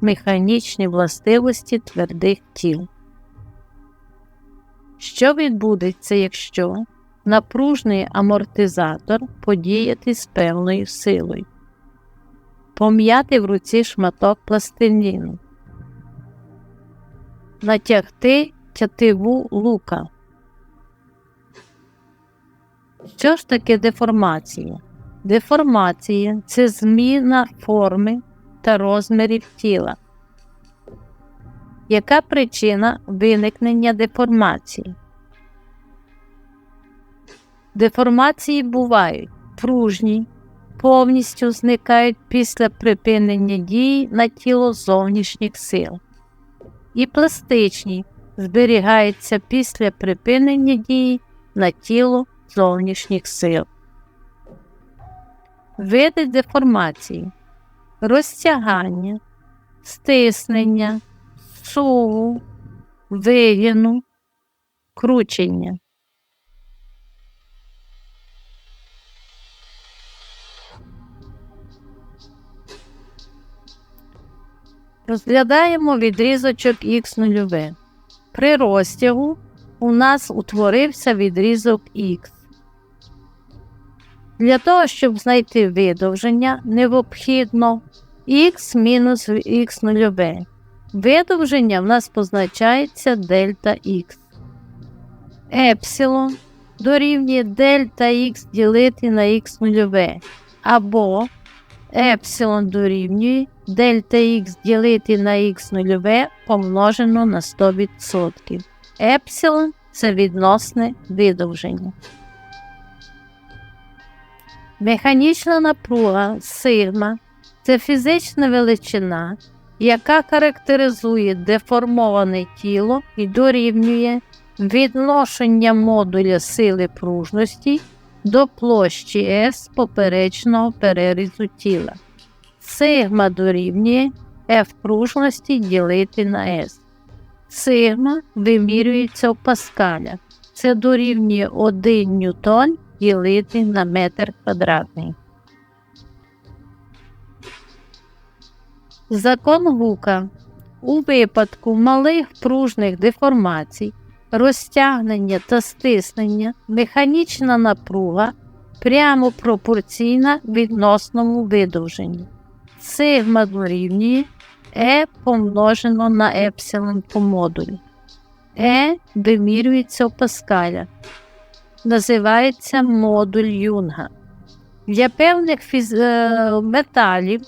механічні властивості твердих тіл. Що відбудеться, якщо напружний амортизатор подіяти з певною силою, пом'яти в руці шматок пластиліну, натягти тятиву лука. Що ж таке деформація? Деформація це зміна форми та розмірів тіла. Яка причина виникнення деформації? Деформації бувають пружні, повністю зникають після припинення дії на тіло зовнішніх сил, і пластичні зберігаються після припинення дії на тіло зовнішніх сил. Види деформації, розтягання, стиснення, суву, вигину, кручення. Розглядаємо відрізочок х нульове. При розтягу у нас утворився відрізок Х. Для того, щоб знайти видовження, необхідно х мінус х нульове. Видовження в нас позначається дельта х. Епсилон дорівнює дельта х ділити на х нульове. Або епсилон дорівнює дельта х ділити на х нульове помножено на 100%. Епсилон це відносне видовження. Механічна напруга сигма це фізична величина, яка характеризує деформоване тіло і дорівнює відношення модуля сили пружності до площі S поперечного перерізу тіла. Сигма дорівнює F пружності ділити на S. Сигма вимірюється в паскалях. Це дорівнює 1 ньютон ділити на метр квадратний. Закон Гука. У випадку малих пружних деформацій, розтягнення та стиснення механічна напруга прямо пропорційна відносному видовженню. Сигма дорівнює Е помножено на епсилон по модулі. Е вимірюється в паскалях. Називається модуль Юнга. Для певних фіз... Е, металів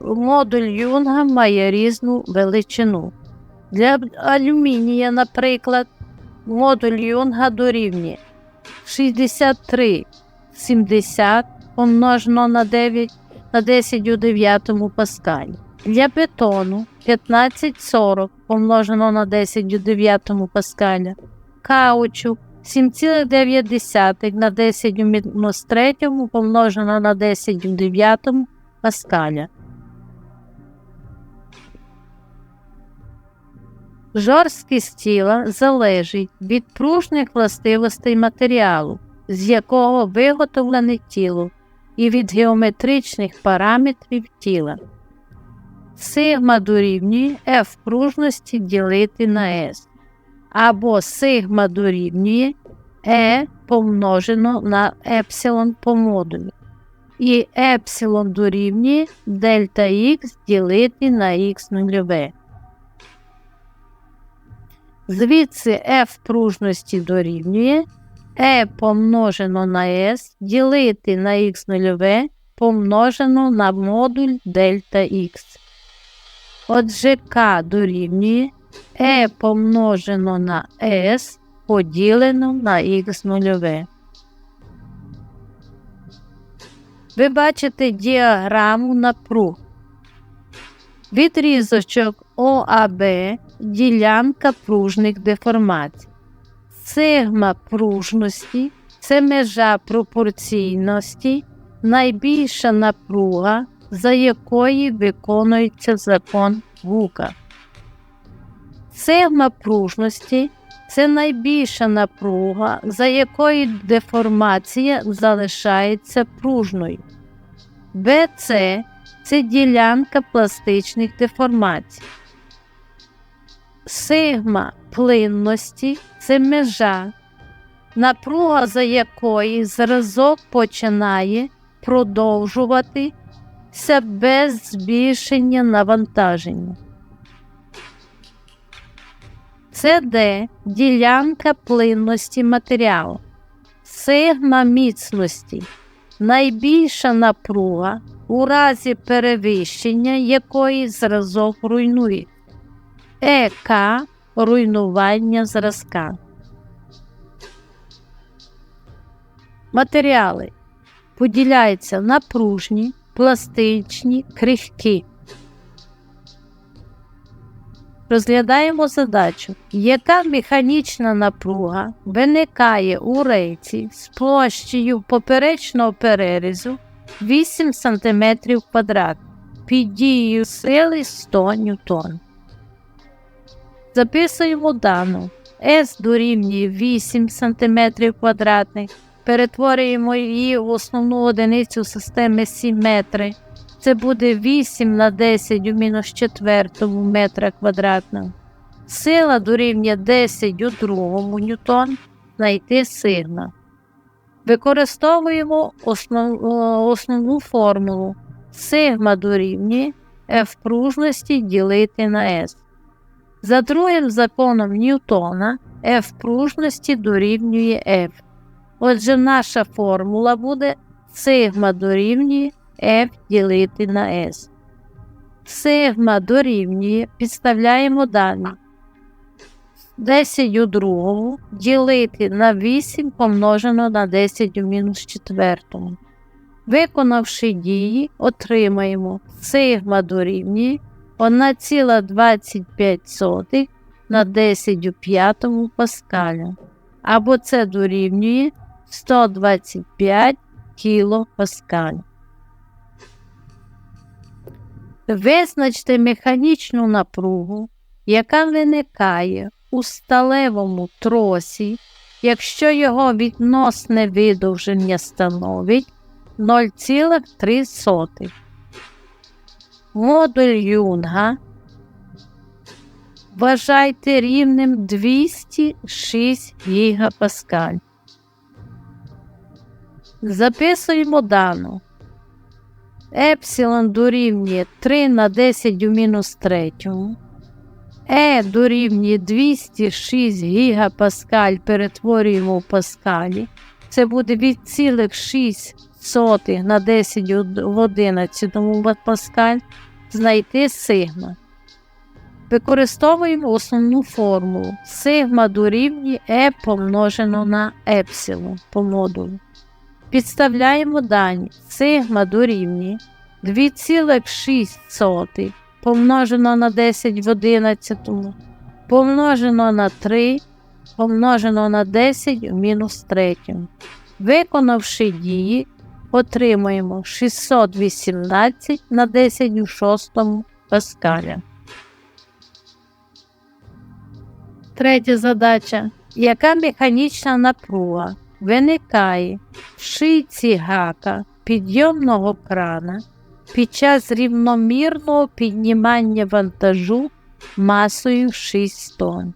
модуль Юнга має різну величину. Для алюмінія, наприклад, модуль Юнга дорівнює 63 70 помножено на 9 на 10 у 9 паскалі. Для бетону 1540 помножено на 10 у 9 паскаля. Каучу 7,9 на 10 у мінус 3 помножено на 10 у 9 паскаля. Жорсткість тіла залежить від пружних властивостей матеріалу, з якого виготовлене тіло, і від геометричних параметрів тіла. Сигма дорівнює F пружності ділити на S, або сигма дорівнює E помножено на епсилон по модулю. І епсилон дорівнює дельта Х ділити на х нульове. Звідси F пружності дорівнює E помножено на S ділити на х нульове помножено на модуль дельта Х. Отже, К дорівнює E помножено на S поділено на х нульове. Ви бачите діаграму напруг. Відрізочок ОАБ ділянка пружних деформацій. Сигма пружності це межа пропорційності, найбільша напруга, за якої виконується закон Вука. Сигма пружності це найбільша напруга, за якої деформація залишається пружною. БЦ це ділянка пластичних деформацій. Сигма плинності це межа, напруга за якої зразок починає продовжуватися без збільшення навантаження. Це де? Ділянка плинності матеріалу, сигма міцності, найбільша напруга, у разі перевищення якої зразок руйнує, ЕК руйнування зразка. Матеріали. Поділяються на пружні, пластичні, крихкі. Розглядаємо задачу, яка механічна напруга виникає у рейці з площею поперечного перерізу 8 см квадрат під дією сили 100 Н. Записуємо дану S дорівнює 8 см квадратних, перетворюємо її в основну одиницю системи 7 метри. Це буде 8 на 10 у мінус четвертому метра квадратного. Сила дорівнює 10 у другому ньютон, знайти сигма. Використовуємо основ, основну формулу. Сигма дорівнює F пружності ділити на S. За другим законом Ньютона F пружності дорівнює F. Отже, наша формула буде сигма дорівнює F ділити на S. Сигма дорівнює, підставляємо дані. 10 у другому ділити на 8 помножено на 10 у мінус четвертому. Виконавши дії, отримаємо сигма дорівнює 1,25 на 10 у п'ятому паскаля. Або це дорівнює 125 кілопаскаль. Визначте механічну напругу, яка виникає у сталевому тросі, якщо його відносне видовження становить 0,3. Модуль Юнга вважайте рівнем 206 гігапаскаль. Записуємо дану. Епсилон дорівнює 3 на 10 у мінус третьому. Е дорівнює 206 гігапаскаль перетворюємо в паскалі. Це буде від цілих 6 на 10 в 11 паскаль. Знайти сигма. Використовуємо основну формулу. Сигма дорівнює Е помножено на епсилон по модулю. Підставляємо дані. Сигма дорівнює 2,6 помножено на 10 в 11, помножено на 3, помножено на 10 в мінус 3. Виконавши дії, отримуємо 618 на 10 у 6 паскаля. Третя задача. Яка механічна напруга виникає в шийці гака підйомного крана під час рівномірного піднімання вантажу масою 6 тонн.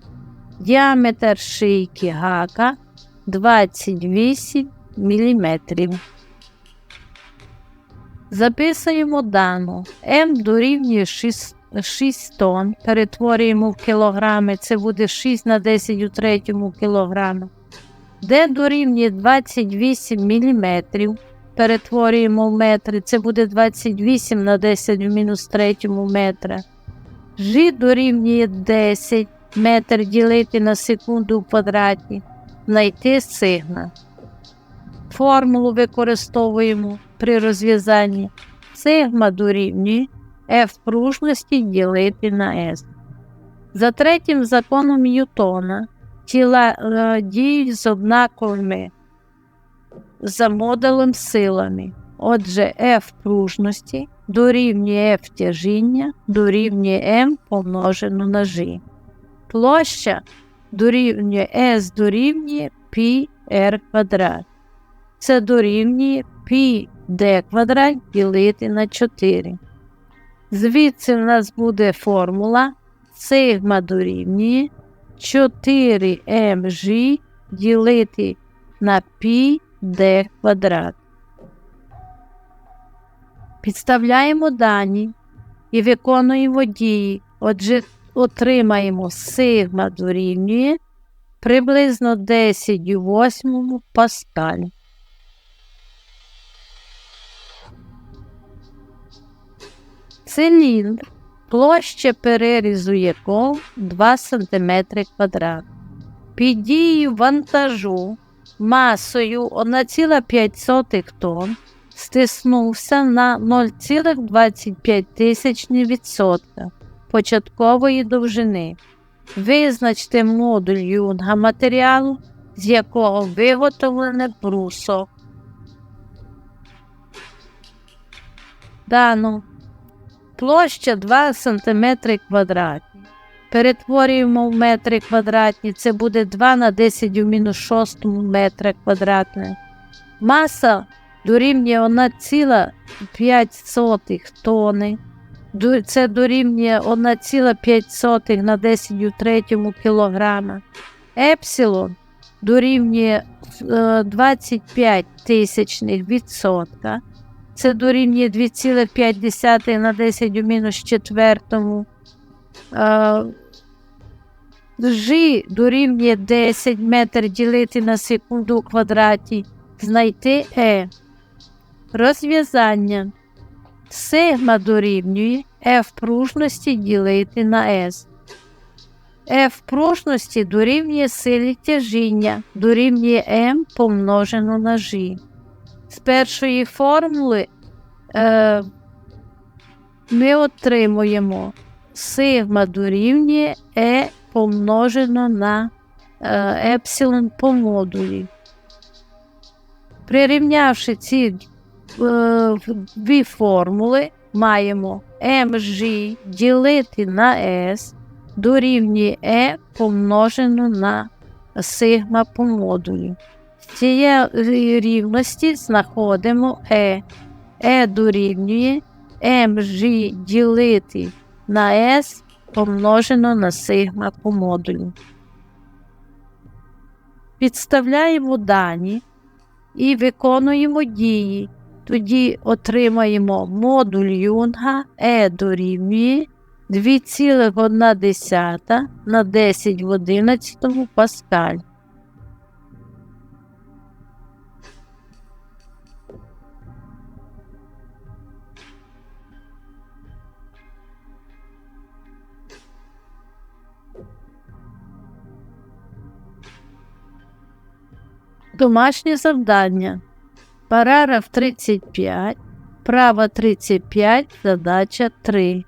Діаметр шийки гака 28 мм. Записуємо дану М дорівнює 6 6 тонн, перетворюємо в кілограми, це буде 6 на 10 у третьому кілограмі. Д дорівнює 28 мм, перетворюємо в метри, це буде 28 на 10 в мінус третьому метра. Ж дорівнює 10 метр ділити на секунду в квадраті, знайти сигна. Формулу використовуємо при розв'язанні. Сигма дорівнює F пружності ділити на S. За третім законом Ньютона тіла діють з однаковими за модулем силами. Отже, F пружності дорівнює F тяжіння дорівнює M помножено на G. Площа дорівнює S дорівнює πr квадрат. Це дорівнює πd квадрат ділити на 4. Звідси в нас буде формула сигма дорівнює 4mg ділити на пі d квадрат. Підставляємо дані і виконуємо дії. Отже, отримаємо сигма дорівнює приблизно 10 у 8 паскаль. Циліндр, площа перерізу якого 2 см квадрат. Під дією вантажу масою 1,5 тонн стиснувся на 0,25% початкової довжини. Визначте модуль юнга матеріалу, з якого виготовлене брусок. Дано. Площа 2 см квадратні. Перетворюємо в метри квадратні, це буде 2 на 10 у мінус 6 метра квадратне. Маса дорівнює 1,5 тони. Це дорівнює 1,5 на 10 у третьому кілограма. Епсилон дорівнює е, 25 тисячних відсотка. Це дорівнює 2,5 на 10 у мінус четвертому. G дорівнює 10 метр ділити на секунду у квадраті. Знайти Е. Розв'язання. Сигма дорівнює F пружності ділити на S. F пружності дорівнює силі тяжіння, дорівнює M помножено на G. З першої формули е, ми отримуємо сигма дорівнює E помножено на е, епсилон по модулі. Прирівнявши ці е, дві формули, маємо mg ділити на s дорівнює E помножено на сигма по модулі. Цієї рівності знаходимо E. E дорівнює mg ділити на s помножено на сигма по модулі. Підставляємо дані і виконуємо дії. Тоді отримаємо модуль Юнга E дорівнює 2,1 на 10 в 11 паскаль. Домашнє завдання. Параграф 35, право 35, задача 3.